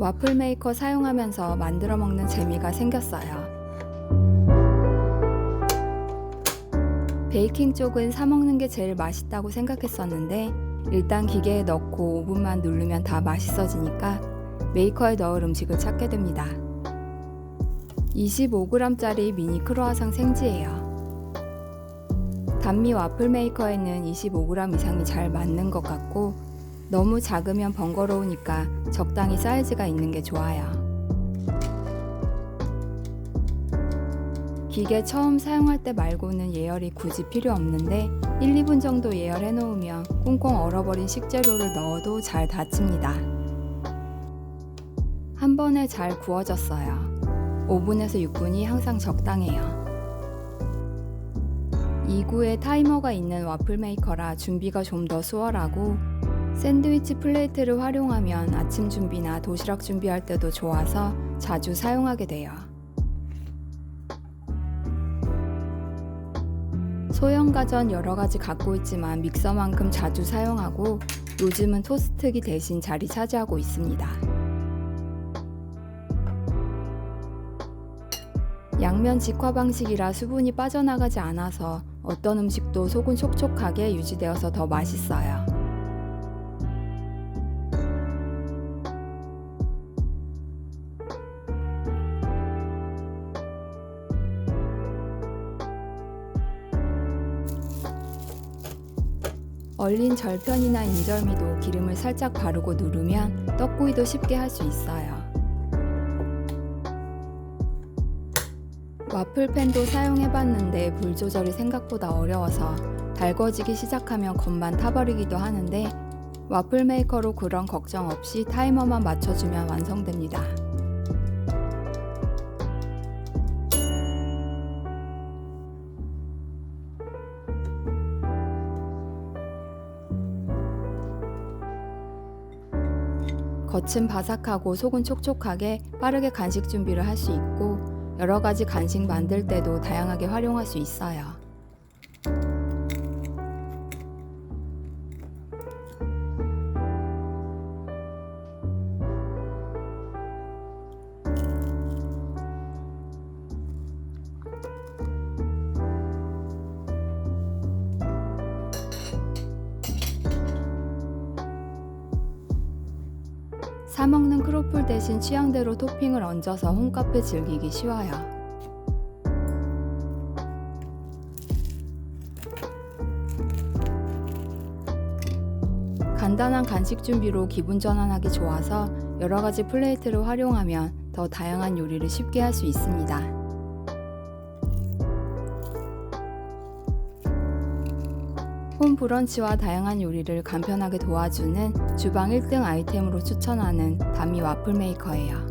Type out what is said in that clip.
와플 메이커 사용하면서 만들어 먹는 재미가 생겼어요. 베이킹 쪽은 사 먹는 게 제일 맛있다고 생각했었는데 일단 기계에 넣고 5분만 누르면 다 맛있어지니까 메이커에 넣을 음식을 찾게 됩니다. 25g짜리 미니 크로아상 생지예요. 단미 와플 메이커에는 25g 이상이 잘 맞는 것 같고 너무 작으면 번거로우니까 적당히 사이즈가 있는 게 좋아요. 기계 처음 사용할 때 말고는 예열이 굳이 필요 없는데 1, 2분 정도 예열해 놓으면 꽁꽁 얼어버린 식재료를 넣어도 잘 닫힙니다. 한 번에 잘 구워졌어요. 5분에서 6분이 항상 적당해요. 2구에 타이머가 있는 와플 메이커라 준비가 좀 더 수월하고 샌드위치 플레이트를 활용하면 아침 준비나 도시락 준비할 때도 좋아서 자주 사용하게 돼요. 소형 가전 여러 가지 갖고 있지만 믹서만큼 자주 사용하고 요즘은 토스트기 대신 자리 차지하고 있습니다. 양면 직화 방식이라 수분이 빠져나가지 않아서 어떤 음식도 속은 촉촉하게 유지되어서 더 맛있어요. 얼린 절편이나 인절미도 기름을 살짝 바르고 누르면 떡구이도 쉽게 할 수 있어요. 와플팬도 사용해봤는데 불 조절이 생각보다 어려워서 달궈지기 시작하면 겉만 타버리기도 하는데 와플 메이커로 그런 걱정 없이 타이머만 맞춰주면 완성됩니다. 겉은 바삭하고 속은 촉촉하게 빠르게 간식 준비를 할 수 있고 여러 가지 간식 만들 때도 다양하게 활용할 수 있어요. 사 먹는 크로플 대신 취향대로 토핑을 얹어서 홈카페 즐기기 쉬워요. 간단한 간식 준비로 기분 전환하기 좋아서 여러 가지 플레이트를 활용하면 더 다양한 요리를 쉽게 할 수 있습니다. 홈 브런치와 다양한 요리를 간편하게 도와주는 주방 1등 아이템으로 추천하는 다미 와플 메이커예요.